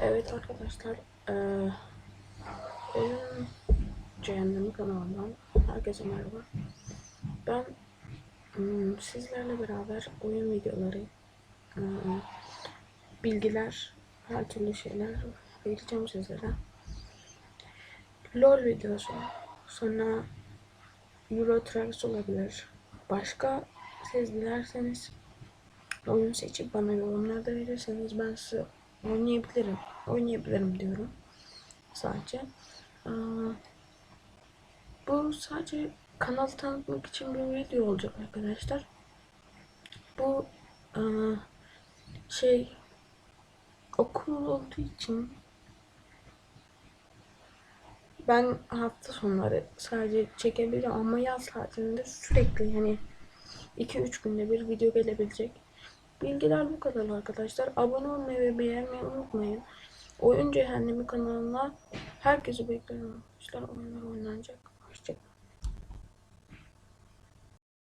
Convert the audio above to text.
Evet arkadaşlar, eee oyun cehennemi kanalından herkese merhaba. Ben hmm, sizlerle beraber oyun videoları, eee, bilgiler, her türlü şeyler vereceğim sizlere. LOL videosu, sonra Euro Trucks olabilir. Başka siz dilerseniz oyun seçip bana yorumlarda verirseniz ben size oynayabilirim. Oynayabilirim diyorum. Sadece. Bu sadece kanal tanıtmak için bir video olacak arkadaşlar. Bu şey okul olduğu için ben hafta sonları sadece çekebilirim ama yaz tatilinde sürekli yani 2-3 günde bir video gelebilecek. Bilgiler bu kadar arkadaşlar. Abone olmayı ve beğenmeyi unutmayın. Oyun Cehennemi kanalına herkesi bekliyorum. İşte oyunlar oynanacak.